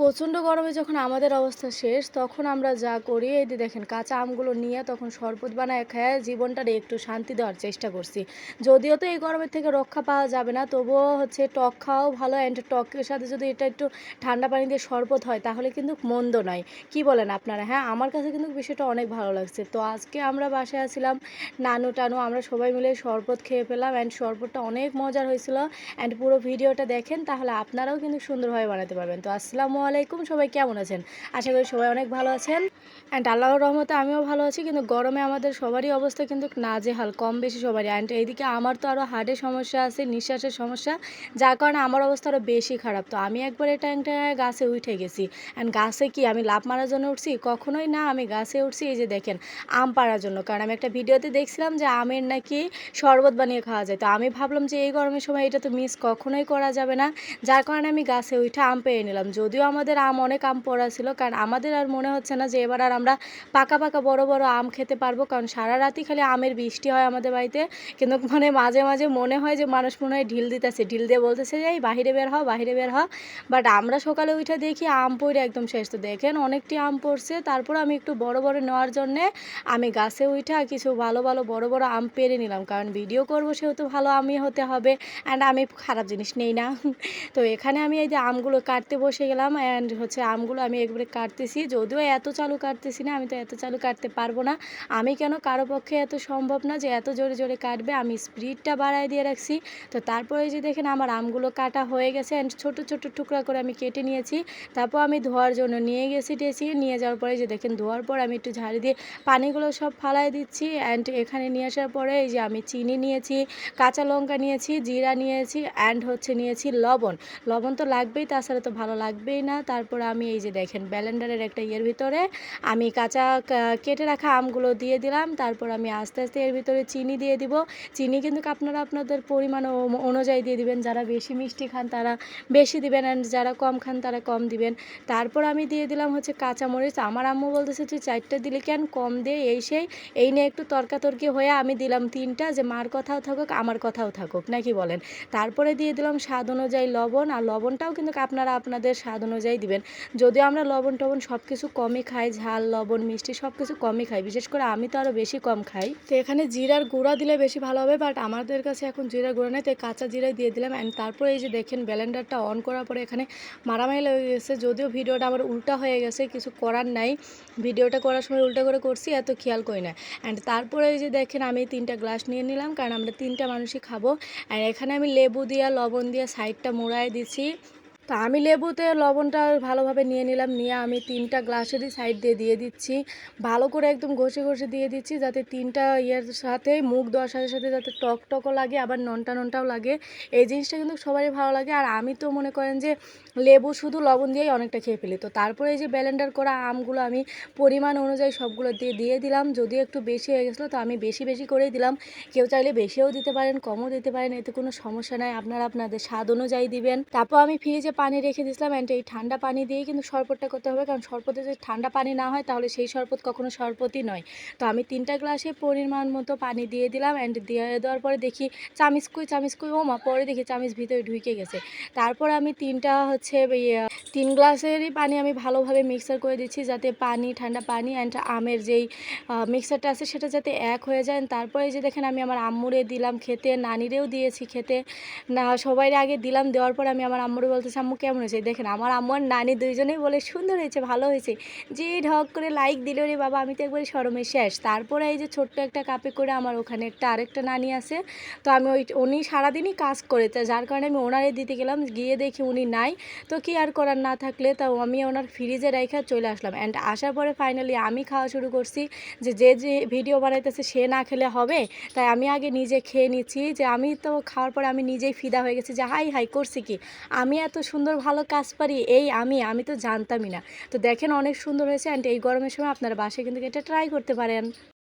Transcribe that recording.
প্রচণ্ড গরমে যখন আমাদের অবস্থা শেষ, তখন আমরা যা করি, এই যে দেখেন কাঁচা আমগুলো নিয়ে তখন শরবত বানায় খায় জীবনটারে একটু শান্তি দেওয়ার চেষ্টা করছি। যদিও তো এই গরমের থেকে রক্ষা পাওয়া যাবে না, তবুও হচ্ছে টক খাওয়াও ভালো অ্যান্ড টকের সাথে যদি এটা একটু ঠান্ডা পানি দিয়ে শরবত হয়, তাহলে কিন্তু মন্দ নয়। কি বলেন আপনারা? হ্যাঁ আমার কাছে কিন্তু বিষয়টা অনেক ভালো লাগছে। তো আজকে আমরা বাসায় আছিলাম নানু টানু, আমরা সবাই মিলে শরবত খেয়ে ফেলাম অ্যান্ড শরবতটা অনেক মজার হয়েছিল অ্যান্ড পুরো ভিডিওটা দেখেন, তাহলে আপনারাও কিন্তু সুন্দরভাবে বানাতে পারবেন। তো আসসালামু আলাইকুম, সবাই কেমন আছেন? আশা করি সবাই অনেক ভালো আছেন। অ্যান্ড আল্লাহর রহমতে আমিও ভালো আছি, কিন্তু গরমে আমাদের সবারই অবস্থা কিন্তু না নাজেহাল কম বেশি সবারই। অ্যান্ড এইদিকে আমার তো আরও হার্টের সমস্যা আছে, নিঃশ্বাসের সমস্যা, যার কারণে আমার অবস্থা আরও বেশি খারাপ। তো আমি একবার এটা একটা গাছে উঠে গেছি। অ্যান্ড গাছে কি, আমি লাভ মারার জন্য উঠছি? কখনোই না, আমি গাছে উঠছি, এই যে দেখেন, আম পাড়ার জন্য। কারণ আমি একটা ভিডিওতে দেখছিলাম যে আমের নাকি শরবত বানিয়ে খাওয়া যায়। তো আমি ভাবলাম যে এই গরমের সময় এটা তো মিস কখনোই করা যাবে না। যার কারণে আমি গাছে উঠে আম পেয়ে নিলাম। যদিও আমাদের আম অনেক আম পড়া ছিল, কারণ আমাদের আর মনে হচ্ছে না যে এবার আর আমরা পাকা পাকা বড় বড় আম খেতে পারব, কারণ সারা রাতই খালি আমের বৃষ্টি হয় আমাদের বাড়িতে। কিন্তু মানে মাঝে মাঝে মনে হয় যে মানুষ মনে হয় ঢিল দিতেছে, ঢিল দিয়ে বলতেছে যে, এই বাহিরে বের হও, বাহিরে বের হও। বাট আমরা সকালে উঠে দেখি আম পড়ে একদম শেষ। তো দেখেন অনেকটি আম পড়ছে, তারপর আমি একটু বড় বড় নেওয়ার জন্যে আমি গাছে উঠে কিছু ভালো ভালো বড় বড় আম পেরে নিলাম, কারণ ভিডিও করব সেহেতু ভালো আমি হতে হবে অ্যান্ড আমি খারাপ জিনিস নেই না। তো এখানে আমি এই যে আমগুলো কাটতে বসে গেলাম অ্যান্ড হচ্ছে আমগুলো আমি একবারে কাটতেছি। যদিও এত চালু কাটতেছি না, আমি তো এত চালু কাটতে পারব না। আমি কেন কারও পক্ষে এত সম্ভব না যে এত জোরে জোরে কাটবে? আমি স্পিডটা বাড়ায় দিয়ে রাখছি। তো তারপরে যে দেখেন আমার আমগুলো কাটা হয়ে গেছে অ্যান্ড ছোট ছোট টুকরা করে আমি কেটে নিয়েছি। তারপর আমি ধোয়ার জন্য নিয়ে গেছি টেছি নিয়ে যাওয়ার পরে যে দেখেন ধোয়ার পর আমি একটু ঝাড়ি দিয়ে পানিগুলো সব ফালাই দিচ্ছি অ্যান্ড এখানে নিয়ে আসার পরে এই যে আমি চিনি নিয়েছি, কাঁচা লঙ্কা নিয়েছি, জিরা নিয়েছি অ্যান্ড হচ্ছে নিয়েছি লবণ। লবণ তো লাগবেই, তাছাড়া তো ভালো লাগবেই না। তারপর আমি এই যে দেখেন, ব্যালেন্ডারের একটা ইয়ের ভিতরে আমি কাঁচা কেটে রাখা আমগুলো দিয়ে দিলাম, তারপর আমি আস্তে আস্তে এর ভিতরে চিনি দিয়ে দিব। চিনি কিন্তু আপনারা আপনাদের পরিমাণ অনুযায়ী দিয়ে দিবেন, যারা বেশি মিষ্টি খান তারা বেশি দিবেন অ্যান্ড যারা কম খান তারা কম দিবেন। তারপর আমি দিয়ে দিলাম হচ্ছে কাঁচামরিচ। আমার আম্মু বলতেছে তুই চারটে দিলি কেন কম দে, এই সেই, এই নিয়ে একটু তর্কাতর্কি হয়ে আমি দিলাম তিনটা, যে মার কথাও থাকুক, আমার কথাও থাকুক, নাকি বলেন? তারপরে দিয়ে দিলাম স্বাদ অনুযায়ী লবণ, আর লবণটাও কিন্তু আপনারা আপনাদের স্বাদ অনুযায়ী দিবেন। যদিও আমরা লবণ টবণ সব কিছু কমই খাই, ঝাল, লবণ, মিষ্টি সব কিছু কমই খাই, বিশেষ করে আমি তো আরও বেশি কম খাই। তো এখানে জিরার গুঁড়া দিলে বেশি ভালো হবে বাট আমাদের কাছে এখন জিরার গুঁড়া নেই তাই কাঁচা জিরাই দিয়ে দিলাম। অ্যান্ড তারপরে এই যে দেখেন ব্যালেন্ডারটা অন করার পরে এখানে মারামারি লেগে গেছে। যদিও ভিডিওটা আমার উল্টা হয়ে গেছে, কিছু করার নাই। ভিডিওটা করার সময় উল্টা করে করছি, এত খেয়াল করি না। অ্যান্ড তারপরে এই যে দেখেন, আমি তিনটা গ্লাস নিয়ে নিলাম, কারণ আমরা তিনটা মানুষই খাব। আর এখানে আমি লেবু দিয়া, লবণ দিয়ে সাইডটা মোড়ায় দিছি। তো আমি লেবুতে লবণটা ভালোভাবে নিয়ে নিলাম। নিয়ে আমি তিনটা গ্লাসেরই সাইড দিয়ে দিয়ে দিচ্ছি। ভালো করে একদম ঘষে ঘষে দিয়ে দিচ্ছি যাতে তিনটা ইয়ের সাথে মুখ দেওয়ার সাথে সাথে যাতে টক টকও লাগে, আবার ননটা ননটাও লাগে। এই জিনিসটা কিন্তু সবারই ভালো লাগে। আর আমি তো মনে করেন যে লেবু শুধু লবণ দিয়েই অনেকটা খেয়ে ফেলি। তো তারপরে এই যে ব্যালেন্ডার করা আমগুলো আমি পরিমাণ অনুযায়ী সবগুলো দিয়ে দিয়ে দিলাম। যদিও একটু বেশি হয়ে গেছিল, তো আমি বেশি বেশি করেই দিলাম। কেউ চাইলে বেশিও দিতে পারেন, কমও দিতে পারেন, এতে কোনো সমস্যা নাই। আপনারা আপনাদের স্বাদ অনুযায়ী দিবেন। তারপর আমি ফ্রিজে পানি রেখে দিয়েছিলাম অ্যান্ড এই ঠান্ডা পানি দিয়েই কিন্তু শরবতটা করতে হবে। কারণ শরবতে যদি ঠান্ডা পানি না হয় তাহলে সেই শরবত কখনো শরবতই নয়। তো আমি তিনটা গ্লাসে পরিমাণ মতো পানি দিয়ে দিলাম অ্যান্ড দিয়ে দেওয়ার পরে দেখি চামিচ কুই চামিচ কুই ও মা পরে দেখি চামিচ ভিতরে ঢুকে গেছে। তারপর আমি তিনটা হচ্ছে ইয়ে, তিন গ্লাসেরই পানি আমি ভালোভাবে মিক্সার করে দিচ্ছি যাতে পানি ঠান্ডা পানি অ্যান্ড আমের যেই মিক্সারটা আছে সেটা যাতে এক হয়ে যায়। তারপরে যে দেখেন আমি আমার আম্মুরে দিলাম খেতে নানিরেও দিয়েছি খেতে। না সবাই আগে দিলাম দেওয়ার পর আমি আমার আম্মুরে বলতেছি আম্মু কেমন হয়েছে? দেখেন, আমার আম্মু আর নানি দুইজনেই বলে সুন্দর হয়েছে, ভালো হয়েছে। যে ঢক করে লাইক দিল রে বাবা, আমি তো একবারে সরমে শেষ। তারপরে এই যে ছোট্ট একটা কাপে করে আমার ওখানে একটা আরেকটা নানি আছে, তো আমি ওই, উনি সারাদিনই কাজ করে যার কারণে আমি ওনারে দিতে গেলাম, গিয়ে দেখি উনি নাই। তো কি আর করার না থাকলে, তাও আমি ওনার ফ্রিজে রেখে চলে আসলাম। অ্যান্ড আসার পরে ফাইনালি আমি খাওয়া শুরু করছি যে যে যে ভিডিও বানাইতেছে সে না খেলে হবে। তাই আমি আগে নিজে খেয়ে নিচ্ছি যে, আমি তো খাওয়ার পরে আমি নিজেই ফিদা হয়ে গেছি যে, হাই হাই, করছি কি? আমি এত সুন্দর ভালো কাজ পারি, এই আমি আমি তো জানতামই না। তো দেখেন অনেক সুন্দর হয়েছে অ্যান্ড এই গরমের সময় আপনারা বাসায় কিন্তু এটা ট্রাই করতে পারেন।